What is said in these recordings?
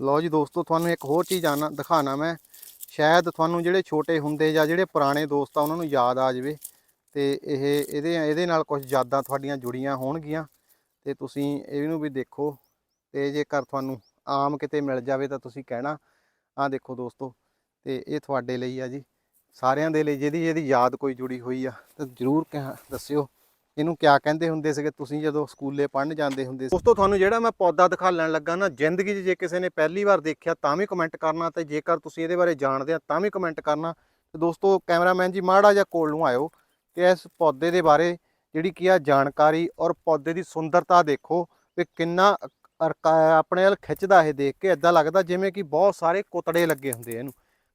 ਲਓ ਜੀ ਦੋਸਤੋ, ਤੁਹਾਨੂੰ ਇੱਕ ਹੋਰ ਚੀਜ਼ ਆਣਾ ਦਿਖਾਣਾ ਮੈਂ। ਸ਼ਾਇਦ ਤੁਹਾਨੂੰ ਜਿਹੜੇ ਛੋਟੇ ਹੁੰਦੇ ਜਾਂ ਜਿਹੜੇ ਪੁਰਾਣੇ ਦੋਸਤ ਆ, ਉਹਨਾਂ ਨੂੰ ਯਾਦ ਆ ਜਾਵੇ। ਤੇ ਇਹ ਇਹਦੇ ਇਹਦੇ ਨਾਲ ਕੁਝ ਯਾਦਾਂ ਤੁਹਾਡੀਆਂ ਜੁੜੀਆਂ ਹੋਣਗੀਆਂ। ਤੇ ਤੁਸੀਂ ਇਹਨੂੰ ਵੀ ਦੇਖੋ। ਤੇ ਜੇਕਰ ਤੁਹਾਨੂੰ ਆਮ ਕਿਤੇ ਮਿਲ ਜਾਵੇ ਤਾਂ ਤੁਸੀਂ ਕਹਿਣਾ ਆ ਦੇਖੋ ਦੋਸਤੋ, ਤੇ ਇਹ ਤੁਹਾਡੇ ਲਈ ਆ ਜੀ। ਸਾਰਿਆਂ ਦੇ ਲਈ, ਜਿਹਦੀ ਜਿਹਦੀ ਯਾਦ ਕੋਈ ਜੁੜੀ ਹੋਈ ਆ, ਤਾਂ ਜਰੂਰ ਕਹਿ- ਦੱਸਿਓ। ਇਹਨੂੰ ਕਿਆ ਕਹਿੰਦੇ ਹੁੰਦੇ ਸੀਗੇ? ਤੁਸੀਂ ਜਦੋਂ ਸਕੂਲੇ ਪੜ੍ਹਨ ਜਾਂਦੇ ਹੁੰਦੇ ਸੀ। ਦੋਸਤੋ, ਤੁਹਾਨੂੰ ਜਿਹੜਾ ਮੈਂ ਪੌਦਾ ਦਿਖਾ ਲੈਣ ਲੱਗਾ ਨਾ, ਜ਼ਿੰਦਗੀ 'ਚ ਜੇ ਕਿਸੇ ਨੇ ਪਹਿਲੀ ਵਾਰ ਦੇਖਿਆ ਤਾਂ ਵੀ ਕਮੈਂਟ ਕਰਨਾ ਤੇ ਜੇਕਰ ਤੁਸੀਂ ਇਹਦੇ ਬਾਰੇ ਜਾਣਦੇ ਆ ਤਾਂ ਵੀ ਕਮੈਂਟ ਕਰਨਾ। ਤੇ ਦੋਸਤੋ, ਕੈਮਰਾਮੈਨ ਜੀ ਮਾੜਾ ਜਿਹਾ ਕੋਲ ਨੂੰ ਆਇਓ ਤੇ ਇਸ ਪੌਦੇ ਦੇ ਬਾਰੇ ਜਿਹੜੀ ਕੀ ਆ ਜਾਣਕਾਰੀ ਔਰ ਪੌਦੇ ਦੀ ਸੁੰਦਰਤਾ ਦੇਖੋ ਵੀ ਕਿੰਨਾ ਅਰਕਾ- ਆਪਣੇ ਵੱਲ ਖਿੱਚਦਾ ਇਹ ਦੇਖ ਕੇ। ਇਦਾਂ ਲੱਗਦਾ ਜਿਵੇਂ ਕਿ ਬਹੁਤ ਸਾਰੇ ਕੁਤੜੇ ਲੱਗੇ ਹੁੰਦੇ ਇਹਨੂੰ।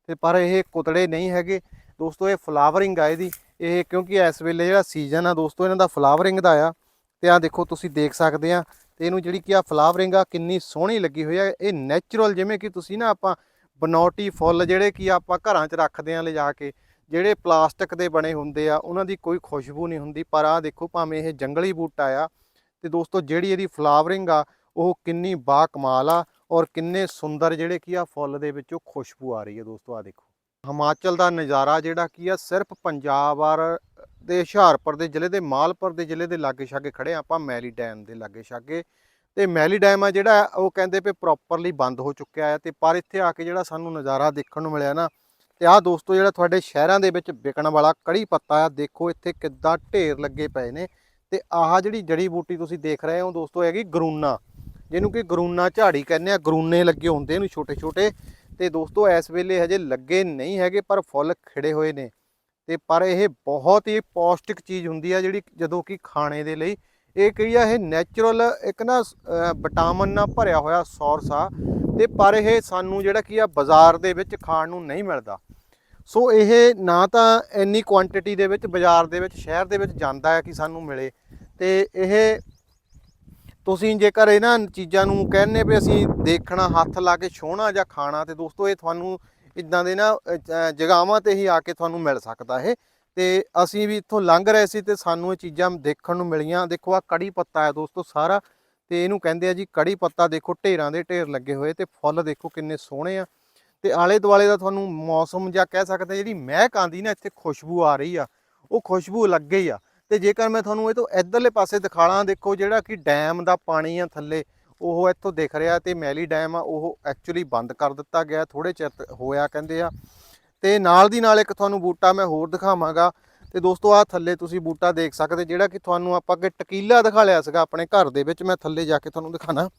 ਤੇ ਪਰ ਇਹ ਕੁਤੜੇ ਨਹੀਂ ਹੈਗੇ। ਦੋਸਤੋ, ਇਹ ਫਲਾਵਰਿੰਗ ਆ ਇਹਦੀ। ਇਹ ਕਿਉਂਕਿ ਇਸ ਵੇਲੇ ਜਿਹੜਾ ਸੀਜ਼ਨ ਆ ਦੋਸਤੋ, ਇਹਨਾਂ ਦਾ ਫਲਾਵਰਿੰਗ ਦਾ ਆ। ਤੇ ਆ ਦੇਖੋ, ਤੁਸੀਂ ਦੇਖ ਸਕਦੇ ਆ, ਤੇ ਇਹਨੂੰ ਜਿਹੜੀ ਕੀ ਆ ਫਲਾਵਰਿੰਗ ਆ, ਕਿੰਨੀ ਸੋਹਣੀ ਲੱਗੀ ਹੋਈ ਆ। ਇਹ ਨੈਚੁਰਲ ਜਿਵੇਂ ਕਿ ਤੁਸੀਂ ਨਾ ਆਪਾਂ ਬਨੌਟੀ ਫੁੱਲ ਜਿਹੜੇ ਕੀ ਆ ਆਪਾਂ ਘਰਾਂ 'ਚ ਰੱਖਦੇ ਆ ਲਿਜਾ ਕੇ, ਜਿਹੜੇ ਪਲਾਸਟਿਕ ਦੇ ਬਣੇ ਹੁੰਦੇ ਆ, ਉਹਨਾਂ ਦੀ ਕੋਈ ਖੁਸ਼ਬੂ ਨਹੀਂ ਹੁੰਦੀ। ਪਰ ਆ ਦੇਖੋ, ਭਾਵੇਂ ਇਹ ਜੰਗਲੀ ਬੂਟਾ ਆ, ਤੇ ਦੋਸਤੋ ਜਿਹੜੀ ਇਹਦੀ ਫਲਾਵਰਿੰਗ ਆ, ਉਹ ਕਿੰਨੀ ਬਾ ਕਮਾਲ ਆ ਔਰ ਕਿੰਨੇ ਸੁੰਦਰ ਜਿਹੜੇ ਕੀ ਆ ਫੁੱਲ ਦੇ ਵਿੱਚੋਂ ਖੁਸ਼ਬੂ ਆ ਰਹੀ ਹੈ ਦੋਸਤੋ ਆ ਦੇਖੋ। ਹਿਮਾਚਲ ਦਾ ਨਜ਼ਾਰਾ ਜਿਹੜਾ ਕੀ ਆ, ਸਿਰਫ ਪੰਜਾਬ ਔਰ ਦੇ ਹੁਸ਼ਿਆਰਪੁਰ ਦੇ ਜ਼ਿਲ੍ਹੇ ਦੇ ਮਾਲਪੁਰ ਦੇ ਜ਼ਿਲ੍ਹੇ ਦੇ ਲਾਗੇ ਛਾਗੇ ਖੜੇ ਆ ਆਪਾਂ, ਮੈਲੀ ਡੈਮ ਦੇ ਲਾਗੇ ਛਾਗੇ। ਤੇ ਮੈਲੀ ਡੈਮ ਆ ਜਿਹੜਾ, ਉਹ ਕਹਿੰਦੇ ਪਏ ਪ੍ਰੋਪਰਲੀ ਬੰਦ ਹੋ ਚੁੱਕਿਆ ਹੈ ਤੇ ਪਰ ਇੱਥੇ ਆ ਕੇ ਜਿਹੜਾ ਸਾਨੂੰ ਨਜ਼ਾਰਾ ਦੇਖਣ ਨੂੰ ਮਿਲਿਆ ਨਾ, ਤੇ ਆਹ ਦੋਸਤੋ ਜਿਹੜਾ ਤੁਹਾਡੇ ਸ਼ਹਿਰਾਂ ਦੇ ਵਿੱਚ ਵਿਕਣ ਵਾਲਾ ਕੜੀ ਪੱਤਾ ਆ, ਦੇਖੋ ਇੱਥੇ ਕਿੱਦਾਂ ਢੇਰ ਲੱਗੇ ਪਏ ਨੇ। ਤੇ ਆਹ ਜਿਹੜੀ ਜੜੀ ਬੂਟੀ ਤੁਸੀਂ ਦੇਖ ਰਹੇ ਹੋ ਦੋਸਤੋ ਹੈਗੀ ਗਰੂਨਾ। ਜਿਹਨੂੰ ਕਿ ਗਰੂਨਾ ਝਾੜੀ ਕਹਿੰਦੇ ਆ, ਗਰੂਨੇ ਲੱਗੇ ਹੁੰਦੇ ਇਹਨੂੰ ਛੋਟੇ ਛੋਟੇ ਤੇ ਦੋਸਤੋ, ਇਸ ਵੇਲੇ ਹਜੇ ਲੱਗੇ ਨਹੀਂ ਹੈਗੇ, ਪਰ ਫੁੱਲ ਖਿੜੇ ਹੋਏ ਨੇ। ਤੇ ਪਰ ਇਹ ਬਹੁਤ ਹੀ ਪੌਸ਼ਟਿਕ ਚੀਜ਼ ਹੁੰਦੀ ਆ ਜਿਹੜੀ ਜਦੋਂ ਕਿ ਖਾਣੇ ਦੇ ਲਈ, ਇਹ ਕੀ ਆ, ਇਹ ਨੈਚੁਰਲ ਇੱਕ ਨਾ ਵਿਟਾਮਿਨ ਨਾਲ ਭਰਿਆ ਹੋਇਆ ਸੋਰਸ ਆ। ਤੇ ਪਰ ਇਹ ਸਾਨੂੰ ਜਿਹੜਾ ਕੀ ਆ, ਬਾਜ਼ਾਰ ਦੇ ਵਿੱਚ ਖਾਣ ਨੂੰ ਨਹੀਂ ਮਿਲਦਾ। ਸੋ ਇਹ ਨਾ ਤਾਂ ਇੰਨੀ ਕੁਆਂਟੀਟੀ ਦੇ ਵਿੱਚ, ਬਾਜ਼ਾਰ ਦੇ ਵਿੱਚ, ਸ਼ਹਿਰ ਦੇ ਵਿੱਚ ਜਾਂਦਾ ਹੈ ਕਿ ਸਾਨੂੰ ਮਿਲੇ। ਤੇ ਇਹ ਤੁਸੀਂ ਜੇਕਰ ਇਹਨਾਂ ਚੀਜ਼ਾਂ ਨੂੰ ਕਹਿੰਨੇ ਵੀ ਅਸੀਂ ਦੇਖਣਾ ਹੱਥ ਲਾ ਕੇ ਛੋਣਾ ਜਾਂ ਖਾਣਾ ਤੇ ਦੋਸਤੋ ਇਹ ਤੁਹਾਨੂੰ ਇਦਾਂ ਦੇ ਨਾ ਅਹ, ਜਗ੍ਹਾਵਾਂ ਤੇ ਹੀ ਆ ਕੇ ਤੁਹਾਨੂੰ ਮਿਲ ਸਕਦਾ ਇਹ। ਤੇ ਅਸੀਂ ਵੀ ਇੱਥੋਂ ਲੰਘ ਰਹੇ ਸੀ ਤੇ ਸਾਨੂੰ ਇਹ ਚੀਜ਼ਾਂ ਦੇਖਣ ਨੂੰ ਮਿਲੀਆਂ। ਦੇਖੋ ਆ ਕੜੀ ਪੱਤਾ ਹੈ ਦੋਸਤੋ ਸਾਰਾ ਤੇ ਇਹਨੂੰ ਕਹਿੰਦੇ ਆ ਜੀ ਕੜੀ ਪੱਤਾ ਦੇਖੋ ਢੇਰਾਂ ਦੇ ਢੇਰ ਲੱਗੇ ਹੋਏ ਤੇ ਫੁੱਲ ਦੇਖੋ ਕਿੰਨੇ ਸੋਹਣੇ ਆ। ਤੇ ਆਲੇ ਦੁਆਲੇ ਦਾ ਤੁਹਾਨੂੰ ਮੌਸਮ ਜਾਂ ਕਹਿ ਸਕਦੇ ਜਿਹੜੀ ਮਹਿਕ ਆਂਦੀ ਨਾ ਇੱਥੇ ਖੁਸ਼ਬੂ ਆ ਰਹੀ ਆ। ਉਹ ਖੁਸ਼ਬੂ ਲੱਗੇ ਹੀ ਆ। ਤੇ ਜੇਕਰ ਮੈਂ ਤੁਹਾਨੂੰ ਇਹ ਤੋਂ ਇਧਰਲੇ ਪਾਸੇ ਦਿਖਾਲਾਂ, ਦੇਖੋ ਜਿਹੜਾ ਕਿ ਡੈਮ ਦਾ ਪਾਣੀ ਆ ਥੱਲੇ, ਉਹ ਇੱਥੋਂ ਦਿਖ ਰਿਹਾ ਤੇ ਮੈਲੀ ਡੈਮ ਆ, ਉਹ ਐਕਚੁਅਲੀ ਬੰਦ ਕਰ ਦਿੱਤਾ ਗਿਆ ਥੋੜੇ ਚਿਰ ਹੋਇਆ ਕਹਿੰਦੇ ਆ। ਤੇ ਨਾਲ ਦੀ ਨਾਲ ਇੱਕ ਤੁਹਾਨੂੰ ਬੂਟਾ ਮੈਂ ਹੋਰ ਦਿਖਾਵਾਂਗਾ। ਤੇ ਦੋਸਤੋ ਆ ਥੱਲੇ ਤੁਸੀਂ ਬੂਟਾ ਦੇਖ ਸਕਦੇ, ਜਿਹੜਾ ਕਿ ਤੁਹਾਨੂੰ ਆਪਾਂ ਅੱਗੇ ਟਕੀਲਾ ਦਿਖਾ ਲਿਆ ਸੀਗਾ, ਆਪਣੇ ਘਰ ਦੇ ਵਿੱਚ ਮੈਂ ਥੱਲੇ ਜਾ ਕੇ ਤੁਹਾਨੂੰ ਦਿਖਾਣਾ।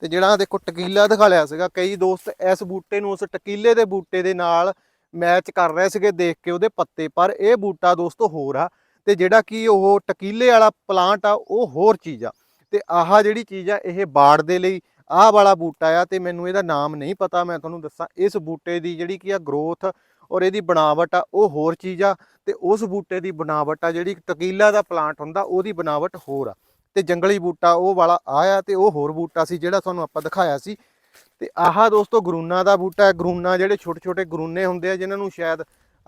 ਤੇ ਜਿਹੜਾ ਦੇਖੋ ਟਕੀਲਾ ਦਿਖਾ ਲਿਆ ਸੀਗਾ, ਕਈ ਦੋਸਤ ਇਸ ਬੂਟੇ ਨੂੰ, ਉਸ ਟਕੀਲੇ ਦੇ ਬੂਟੇ ਦੇ ਨਾਲ ਮੈਚ ਕਰ ਰਹੇ ਸੀਗੇ ਦੇਖ ਕੇ ਉਹਦੇ ਪੱਤੇ, ਪਰ ਇਹ ਬੂਟਾ ਦੋਸਤੋ ਹੋਰ ਆ। ਤੇ ਜਿਹੜਾ ਕਿ ਉਹ ਟਕੀਲੇ ਵਾਲਾ ਪਲਾਂਟ ਆ, ਉਹ ਹੋਰ ਚੀਜ਼ ਆ। ਤੇ ਆਹ ਜਿਹੜੀ ਚੀਜ਼ ਆ, ਇਹ ਬਾੜ ਦੇ ਲਈ ਆਹ ਵਾਲਾ ਬੂਟਾ ਆ ਤੇ ਮੈਨੂੰ ਇਹਦਾ ਨਾਮ ਨਹੀਂ ਪਤਾ, ਮੈਂ ਤੁਹਾਨੂੰ ਦੱਸਾਂ, ਇਸ ਬੂਟੇ ਦੀ ਜਿਹੜੀ ਕੀ ਆ ਗਰੋਥ ਔਰ ਇਹਦੀ ਬਣਾਵਟ ਆ, ਉਹ ਹੋਰ ਚੀਜ਼ ਆ ਤੇ ਉਸ ਬੂਟੇ ਦੀ ਬਣਾਵਟ ਆ, ਜਿਹੜੀ ਟਕੀਲਾ ਦਾ ਪਲਾਂਟ ਹੁੰਦਾ, ਉਹਦੀ ਬਣਾਵਟ ਹੋਰ ਆ। ਤੇ ਜੰਗਲੀ ਬੂਟਾ ਉਹ ਵਾਲਾ ਆ ਆ ਤੇ ਉਹ ਹੋਰ ਬੂਟਾ ਸੀ, ਜਿਹੜਾ ਤੁਹਾਨੂੰ ਆਪਾਂ ਦਿਖਾਇਆ ਸੀ। ਤੇ ਆਹ ਦੋਸਤੋ ਗਰੂਨਾ ਦਾ ਬੂਟਾ ਹੈ ਗਰੂਨਾ ਜਿਹੜੇ ਛੋਟੇ ਛੋਟੇ ਗਰੂਨੇ ਹੁੰਦੇ ਆ, ਜਿਨ੍ਹਾਂ ਨੂੰ ਸ਼ਾਇਦ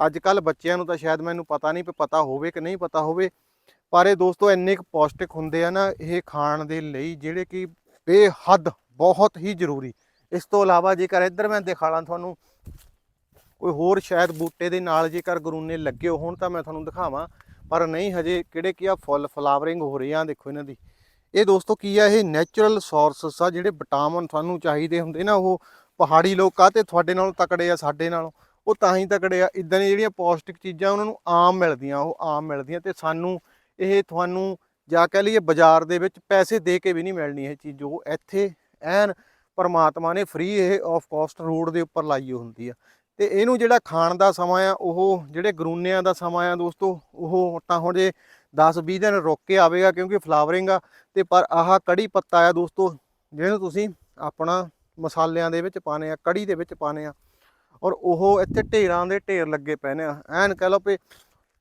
ਅੱਜ ਕੱਲ ਬੱਚਿਆਂ ਨੂੰ ਤਾਂ ਸ਼ਾਇਦ ਮੈਨੂੰ ਪਤਾ ਨਹੀਂ ਵੀ ਪਤਾ ਹੋਵੇ ਕਿ ਨਹੀਂ ਪਤਾ ਹੋਵੇ, ਪਰ ਇਹ ਦੋਸਤੋ ਇੰਨੇ ਕੁ ਪੌਸ਼ਟਿਕ ਹੁੰਦੇ ਆ ਨਾ, ਇਹ ਖਾਣ ਦੇ ਲਈ ਜਿਹੜੇ ਕਿ ਬੇਹੱਦ ਬਹੁਤ ਹੀ ਜ਼ਰੂਰੀ। ਇਸ ਤੋਂ ਇਲਾਵਾ ਜੇਕਰ ਇੱਧਰ ਮੈਂ ਦਿਖਾਲਾਂ ਤੁਹਾਨੂੰ, ਕੋਈ ਹੋਰ ਸ਼ਾਇਦ ਬੂਟੇ ਦੇ ਨਾਲ ਜੇਕਰ ਗਰੂਨੇ ਲੱਗੇ ਹੋਣ ਤਾਂ ਮੈਂ ਤੁਹਾਨੂੰ ਦਿਖਾਵਾਂ, ਪਰ ਨਹੀਂ ਹਜੇ ਕਿਹੜੇ ਕੀ ਆ ਫੁੱਲ ਫਲਾਵਰਿੰਗ ਹੋ ਰਹੀ ਆ, ਦੇਖੋ ਇਹਨਾਂ ਦੀ। ਇਹ ਦੋਸਤੋ ਕੀ ਆ, ਇਹ ਨੈਚੁਰਲ ਸੋਰਸਸ ਆ ਜਿਹੜੇ ਵਿਟਾਮਿਨ ਤੁਹਾਨੂੰ ਚਾਹੀਦੇ ਹੁੰਦੇ ਨਾ, ਉਹ ਪਹਾੜੀ ਲੋਕ ਆ ਤੇ ਤੁਹਾਡੇ ਨਾਲੋਂ ਤਕੜੇ ਆ, ਸਾਡੇ ਨਾਲੋਂ। ਉਹ ਤਾਂ ਹੀ ਤਕੜੇ ਆ ਇਦਾਂ ਦੀਆਂ ਜਿਹੜੀਆਂ ਪੌਸ਼ਟਿਕ ਚੀਜ਼ਾਂ ਉਹਨਾਂ ਨੂੰ ਆਮ ਮਿਲਦੀਆਂ, ਉਹ ਆਮ ਮਿਲਦੀਆਂ ਤੇ ਸਾਨੂੰ ਇਹ ਤੁਹਾਨੂੰ ਜਾਂ ਕਹਿ ਲਈਏ ਬਾਜ਼ਾਰ ਦੇ ਵਿੱਚ ਪੈਸੇ ਦੇ ਕੇ ਵੀ ਨਹੀਂ ਮਿਲਣੀ ਇਹ ਚੀਜ਼, ਜੋ ਇੱਥੇ ਐਨ ਪਰਮਾਤਮਾ ਨੇ ਫ੍ਰੀ ਇਹ ਆਫ ਕਾਸਟ ਰੋਡ ਦੇ ਉੱਪਰ ਲਾਈ ਹੁੰਦੀ ਆ। ਤੇ ਇਹਨੂੰ ਜਿਹੜਾ ਖਾਣ ਦਾ ਸਮਾਂ ਆ, ਉਹ ਜਿਹੜੇ ਗਰੂਨਿਆਂ ਦਾ ਸਮਾਂ ਆ ਦੋਸਤੋ, ਉਹ ਤਾਂ ਹੁਣ ਜੇ 10-20 ਦਿਨ ਰੁਕ ਕੇ ਆਵੇਗਾ ਕਿਉਂਕਿ ਫਲਾਵਰਿੰਗ ਆ, ਤੇ ਪਰ ਆਹ ਕੜੀ ਪੱਤਾ ਆ ਦੋਸਤੋ, ਜਿਹਨੂੰ ਤੁਸੀਂ ਆਪਣਾ ਮਸਾਲਿਆਂ ਦੇ ਵਿੱਚ ਪਾਣੇ ਆ, ਕੜੀ ਦੇ ਵਿੱਚ ਪਾਣੇ ਆ ਔਰ ਉਹ ਇੱਥੇ ਢੇਰਾਂ ਦੇ ਢੇਰ ਲੱਗੇ ਪਏ ਨੇ। ਐਨ ਕਹਿ ਲਓ ਵੀ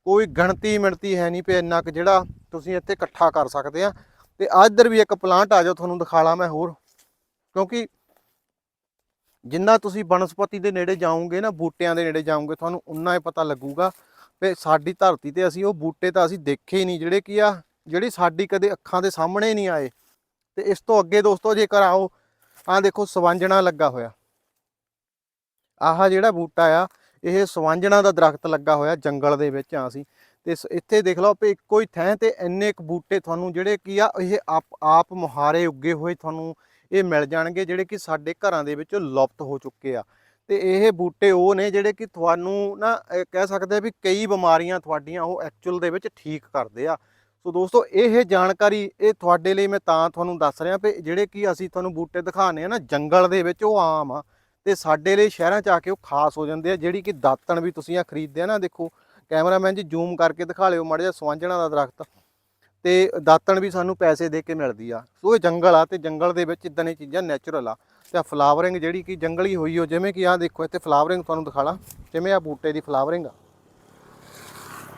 ਕੋਈ ਗਣਤੀ ਮਿਣਤੀ ਹੈ ਨਹੀਂ ਪਈ ਇੰਨਾ ਕੁ ਜਿਹੜਾ ਤੁਸੀਂ ਇੱਥੇ ਇਕੱਠਾ ਕਰ ਸਕਦੇ ਆ। ਤੇ ਆਹ ਇੱਧਰ ਵੀ ਇੱਕ ਪਲਾਂਟ ਆ ਜਾਓ, ਤੁਹਾਨੂੰ ਦਿਖਾ ਲਾਂ ਮੈਂ ਹੋਰ। ਕਿਉਂਕਿ ਜਿੰਨਾ ਤੁਸੀਂ ਬਨਸਪਤੀ ਦੇ ਨੇੜੇ ਜਾਓਗੇ ਨਾ, ਬੂਟਿਆਂ ਦੇ ਨੇੜੇ ਜਾਓਗੇ, ਤੁਹਾਨੂੰ ਉਨਾ ਹੀ ਪਤਾ ਲੱਗੂਗਾ ਵੀ ਸਾਡੀ ਧਰਤੀ ਤੇ ਅਸੀਂ ਉਹ ਬੂਟੇ ਤਾਂ ਅਸੀਂ ਦੇਖੇ ਹੀ ਨਹੀਂ, ਜਿਹੜੇ ਕੀ ਆ, ਜਿਹੜੀ ਸਾਡੀ ਕਦੇ ਅੱਖਾਂ ਦੇ ਸਾਹਮਣੇ ਨਹੀਂ ਆਏ। ਤੇ ਇਸ ਤੋਂ ਅੱਗੇ ਦੋਸਤੋ ਜੇਕਰ ਆਓ, ਆਹ ਦੇਖੋ ਸਵਾਂਜਣਾ ਲੱਗਾ ਹੋਇਆ। ਆਹ ਜਿਹੜਾ ਬੂਟਾ ਆ, ਇਹ ਸਵਾਂਜਣਾ ਦਾ ਦਰਖਤ ਲੱਗਾ ਹੋਇਆ ਜੰਗਲ ਦੇ ਵਿੱਚ ਆ ਅਸੀਂ। ਤੇ ਸ- ਇੱਥੇ ਦੇਖ ਲਓ ਵੀ ਇੱਕੋ ਹੀ ਥੈਂ ਤੇ ਇੰਨੇ ਕੁ ਬੂਟੇ ਤੁਹਾਨੂੰ ਜਿਹੜੇ ਕੀ ਆ, ਇਹ ਆਪ ਆਪ ਮੁਹਾਰੇ ਉੱਗੇ ਹੋਏ ਤੁਹਾਨੂੰ ਇਹ ਮਿਲ ਜਾਣਗੇ ਜਿਹੜੇ ਕਿ ਸਾਡੇ ਘਰਾਂ ਦੇ ਵਿੱਚ ਲੁਪਤ ਹੋ ਚੁੱਕੇ ਆ। ਤੇ ਇਹ ਬੂਟੇ ਉਹ ਨੇ ਜਿਹੜੇ ਕਿ ਤੁਹਾਨੂੰ ਨਾ ਕਹਿ ਸਕਦੇ ਆ ਵੀ ਕਈ ਬਿਮਾਰੀਆਂ ਤੁਹਾਡੀਆਂ ਉਹ ਐਕਚੁਅਲ ਦੇ ਵਿੱਚ ਠੀਕ ਕਰਦੇ ਆ। ਸੋ ਦੋਸਤੋ, ਇਹ ਜਾਣਕਾਰੀ ਇਹ ਤੁਹਾਡੇ ਲਈ ਮੈਂ ਤਾਂ ਤੁਹਾਨੂੰ ਦੱਸ ਰਿਹਾ ਵੀ ਜਿਹੜੇ ਕਿ ਅਸੀਂ ਤੁਹਾਨੂੰ ਬੂਟੇ ਦਿਖਾਣੇ ਆ ਨਾ ਜੰਗਲ ਦੇ ਵਿੱਚ ਉਹ ਆਮ ਆ। ਤੇ ਸਾਡੇ ਲਈ ਸ਼ਹਿਰਾਂ 'ਚ ਆ ਕੇ ਉਹ ਖਾਸ ਹੋ ਜਾਂਦੇ ਆ, ਜਿਹੜੀ ਕਿ ਦਾਤਣ ਵੀ ਤੁਸੀਂ ਆ ਖਰੀਦਦੇ ਆ ਨਾ, ਦੇਖੋ, ਕੈਮਰਾਮੈਨ ਜੀ ਜ਼ੂਮ ਕਰਕੇ ਦਿਖਾ ਲਿਓ ਮਾੜਾ ਜਿਹਾ ਸਵਾਂਝਣਾ ਦਾ ਦਰਖਤ। ਤੇ ਦਾਤਣ ਵੀ ਸਾਨੂੰ ਪੈਸੇ ਦੇ ਕੇ ਮਿਲਦੀ ਆ। ਸੋ ਇਹ ਜੰਗਲ ਆ ਤੇ ਜੰਗਲ ਦੇ ਵਿੱਚ ਇਦਾਂ ਦੀਆਂ ਚੀਜ਼ਾਂ ਨੈਚੁਰਲ ਆ। ਤੇ ਆ ਫਲਾਵਰਿੰਗ ਜਿਹੜੀ ਕਿ ਜੰਗਲੀ ਹੋਈ ਹੋ ਜਿਵੇਂ ਕਿ ਆ ਦੇਖੋ, ਇੱਥੇ ਫਲਾਵਰਿੰਗ ਤੁਹਾਨੂੰ ਦਿਖਾਲਾ ਜਿਵੇਂ ਆ ਬੂਟੇ ਦੀ ਫਲਾਵਰਿੰਗ ਆ।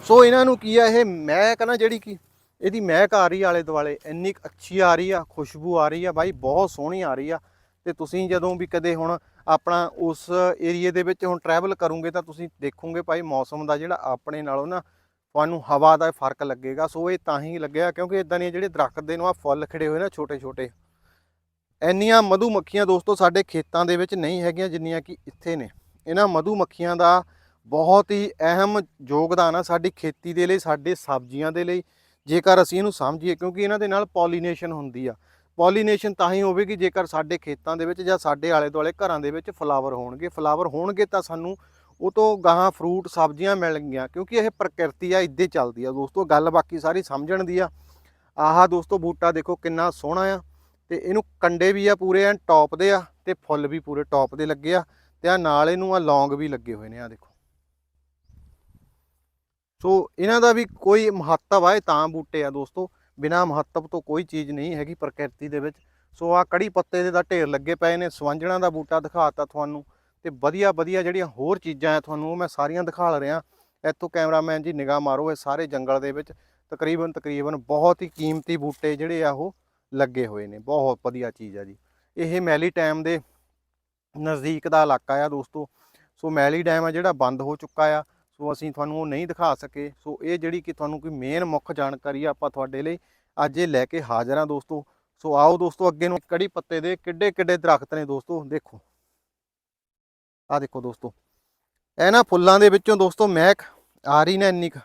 ਸੋ ਇਹਨਾਂ ਨੂੰ ਕੀ ਆ, ਇਹ ਮਹਿਕ ਨਾ ਜਿਹੜੀ ਕਿ, ਇਹਦੀ ਮਹਿਕ ਆ ਰਹੀ ਆਲੇ ਦੁਆਲੇ। ਇੰਨੀ ਕੁ ਅੱਛੀ ਆ ਰਹੀ ਆ, ਖੁਸ਼ਬੂ ਆ ਰਹੀ ਆ ਬਾਈ, ਬਹੁਤ ਸੋਹਣੀ ਆ ਰਹੀ ਆ। ਤੇ ਤੁਸੀਂ ਜਦੋਂ ਵੀ ਕਦੇ ਹੁਣ ਆਪਣਾ ਉਸ ਏਰੀਏ ਦੇ ਵਿੱਚ ਹੁਣ ਟਰੈਵਲ ਕਰੋਗੇ ਤਾਂ ਤੁਸੀਂ ਦੇਖੋਗੇ ਭਾਈ ਮੌਸਮ ਦਾ ਜਿਹੜਾ ਆਪਣੇ ਨਾਲੋਂ ਨਾ ਤੁਹਾਨੂੰ ਹਵਾ ਦਾ ਫ਼ਰਕ ਲੱਗੇਗਾ। ਸੋ ਇਹ ਤਾਂ ਹੀ ਲੱਗਿਆ ਕਿਉਂਕਿ ਇਦਾਂ ਦੀਆਂ ਜਿਹੜੇ ਦਰਖਤ ਦੇ ਨੂੰ ਆ ਫੁੱਲ ਖਿੜੇ ਹੋਏ ਨਾ ਛੋਟੇ ਛੋਟੇ ਇੰਨੀਆਂ ਮਧੂ ਮੱਖੀਆਂ ਦੋਸਤੋ ਸਾਡੇ ਖੇਤਾਂ ਦੇ ਵਿੱਚ ਨਹੀਂ ਹੈਗੀਆਂ ਜਿੰਨੀਆਂ ਕਿ ਇੱਥੇ ਨੇ। ਇਹਨਾਂ ਮਧੂ ਮੱਖੀਆਂ ਦਾ ਬਹੁਤ ਹੀ ਅਹਿਮ ਯੋਗਦਾਨ ਆ ਸਾਡੀ ਖੇਤੀ ਦੇ ਲਈ, ਸਾਡੇ ਸਬਜ਼ੀਆਂ ਦੇ ਲਈ। ਜੇਕਰ ਅਸੀਂ ਇਹਨੂੰ ਸਮਝੀਏ ਕਿਉਂਕਿ ਇਹਨਾਂ ਦੇ ਨਾਲ ਪੋਲੀਨੇਸ਼ਨ ਹੁੰਦੀ ਆ। ਪੋਲੀਨੇਸ਼ਨ ਤਾਂ ਹੀ ਹੋਵੇਗੀ ਜੇਕਰ ਸਾਡੇ ਖੇਤਾਂ ਦੇ ਵਿੱਚ ਜਾਂ ਸਾਡੇ ਆਲੇ ਦੁਆਲੇ ਘਰਾਂ ਦੇ ਵਿੱਚ ਫਲਾਵਰ ਹੋਣਗੇ। ਫਲਾਵਰ ਹੋਣਗੇ ਤਾਂ ਸਾਨੂੰ ਉਹ ਤੋਂ ਗਾਹਾਂ ਫਰੂਟ ਸਬਜ਼ੀਆਂ ਮਿਲਣਗੀਆਂ ਕਿਉਂਕਿ ਇਹ ਪ੍ਰਕਿਰਤੀ ਆ, ਇੱਦਾਂ ਹੀ ਚੱਲਦੀ ਆ। ਦੋਸਤੋ, ਗੱਲ ਬਾਕੀ ਸਾਰੀ ਸਮਝਣ ਦੀ ਆ। ਆਹ ਦੋਸਤੋ, ਬੂਟਾ ਦੇਖੋ ਕਿੰਨਾ ਸੋਹਣਾ ਆ ਤੇ ਇਹਨੂੰ ਕੰਡੇ ਵੀ ਆ ਪੂਰੇ, ਐਨ ਟੌਪ ਦੇ ਆ ਤੇ ਫੁੱਲ ਵੀ ਪੂਰੇ ਟੌਪ ਦੇ ਲੱਗੇ ਆ ਤੇ ਆ ਨਾਲ ਇਹਨੂੰ ਆ ਲੌਂਗ ਵੀ ਲੱਗੇ ਹੋਏ ਨੇ ਆ ਦੇਖੋ। ਸੋ, ਇਹਨਾਂ ਦਾ ਵੀ ਕੋਈ ਮਹੱਤਵ ਆ, ਇਹ ਤਾਂ ਬੂਟੇ ਆ ਦੋਸਤੋ। ਬਿਨਾ ਮਹੱਤਵ ਤੋਂ ਕੋਈ ਚੀਜ਼ ਨਹੀਂ ਹੈਗੀ ਪ੍ਰਕਿਰਤੀ ਦੇ ਵਿੱਚ। ਸੋ ਆ ਕੜੀ ਪੱਤੇ ਦੇ ਦਾ ਢੇਰ ਲੱਗੇ ਪਏ ਨੇ, ਸਵੰਜਣਾ ਦਾ ਬੂਟਾ ਦਿਖਾਤਾ ਤੁਹਾਨੂੰ ਤੇ ਵਧੀਆ ਵਧੀਆ ਜਿਹੜੀਆਂ ਹੋਰ ਚੀਜ਼ਾਂ ਆ ਤੁਹਾਨੂੰ ਉਹ ਮੈਂ ਸਾਰੀਆਂ ਦਿਖਾ ਰਿਹਾ। ਇੱਥੋਂ ਕੈਮਰਾਮੈਨ ਜੀ ਨਿਗਾਹ ਮਾਰੋ, ਇਹ ਸਾਰੇ ਜੰਗਲ ਦੇ ਵਿੱਚ ਤਕਰੀਬਨ ਤਕਰੀਬਨ ਬਹੁਤ ਹੀ ਕੀਮਤੀ ਬੂਟੇ ਜਿਹੜੇ ਆ ਉਹ ਲੱਗੇ ਹੋਏ ਨੇ। ਬਹੁਤ ਵਧੀਆ ਚੀਜ਼ ਆ ਜੀ। ਇਹ ਮੈਲੀ ਟਾਈਮ ਦੇ ਨਜ਼ਦੀਕ ਦਾ ਇਲਾਕਾ ਆ ਦੋਸਤੋ। ਸੋ ਮੈਲੀ ਡੈਮ ਆ ਜਿਹੜਾ ਬੰਦ ਹੋ ਚੁੱਕਾ ਆ। ਸੋ ਅਸੀਂ ਤੁਹਾਨੂੰ ਉਹ ਨਹੀਂ ਦਿਖਾ ਸਕੇ। ਸੋ ਇਹ ਜਿਹੜੀ ਕਿ ਤੁਹਾਨੂੰ ਕੋਈ ਮੇਨ ਮੁੱਖ ਜਾਣਕਾਰੀ ਆ ਆਪਾਂ ਤੁਹਾਡੇ ਲਈ ਅੱਜ ਇਹ ਲੈ ਕੇ ਹਾਜ਼ਰ ਹਾਂ ਦੋਸਤੋ। ਸੋ ਆਓ ਦੋਸਤੋ ਅੱਗੇ ਨੂੰ ਕੜੀ ਪੱਤੇ ਦੇ ਕਿੱਡੇ ਕਿੱਡੇ ਦਰਖਤ ਨੇ ਦੋਸਤੋ ਦੇਖੋ। ਆ ਦੇਖੋ ਦੋਸਤੋ। ਇਹਨਾਂ ਫੁੱਲਾਂ ਦੇ ਵਿੱਚੋਂ ਦੋਸਤੋ ਮਹਿਕ ਆ ਰਹੀ ਨਾ ਇੰਨੀ ਕੁ।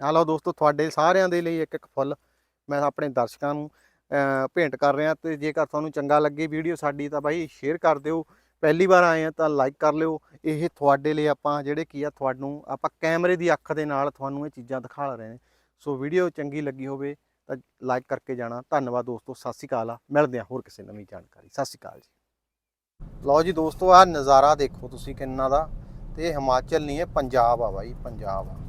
ਆ ਲਓ ਦੋਸਤੋ ਤੁਹਾਡੇ ਸਾਰਿਆਂ ਦੇ ਲਈ ਇੱਕ ਇੱਕ ਫੁੱਲ ਮੈਂ ਆਪਣੇ ਦਰਸ਼ਕਾਂ ਨੂੰ ਅਹ, ਭੇਂਟ ਕਰ ਰਿਹਾ ਤੇ ਜੇਕਰ ਤੁਹਾਨੂੰ ਚੰਗਾ ਲੱਗੇ ਵੀਡੀਓ ਸਾਡੀ ਤਾਂ ਬਾਈ ਸ਼ੇਅਰ ਕਰ ਦਿਓ। ਪਹਿਲੀ ਵਾਰ ਆਏ ਆ ਤਾਂ ਲਾਈਕ ਕਰ ਲਿਓ। ਇਹ ਤੁਹਾਡੇ ਲਈ ਆਪਾਂ ਜਿਹੜੇ ਕੀ ਆ, ਤੁਹਾਨੂੰ ਆਪਾਂ ਕੈਮਰੇ ਦੀ ਅੱਖ ਦੇ ਨਾਲ ਤੁਹਾਨੂੰ ਇਹ ਚੀਜ਼ਾਂ ਦਿਖਾ ਰਹੇ ਨੇ। ਸੋ ਵੀਡੀਓ ਚੰਗੀ ਲੱਗੀ ਹੋਵੇ ਤਾਂ ਲਾਈਕ ਕਰਕੇ ਜਾਣਾ। ਧੰਨਵਾਦ ਦੋਸਤੋ, ਸਤਿ ਸ਼੍ਰੀ ਅਕਾਲ ਆ। ਮਿਲਦੇ ਆ ਹੋਰ ਕਿਸੇ ਨਵੀਂ ਜਾਣਕਾਰੀ। ਸਤਿ ਸ਼੍ਰੀ ਅਕਾਲ ਜੀ। ਲਓ ਜੀ ਦੋਸਤੋ ਆ ਨਜ਼ਾਰਾ ਦੇਖੋ ਤੁਸੀਂ ਕਿੰਨਾ ਦਾ। ਤੇ ਹਿਮਾਚਲ ਨਹੀਂ ਹੈ ਪੰਜਾਬ ਆ ਬਾਈ, ਪੰਜਾਬ ਆ।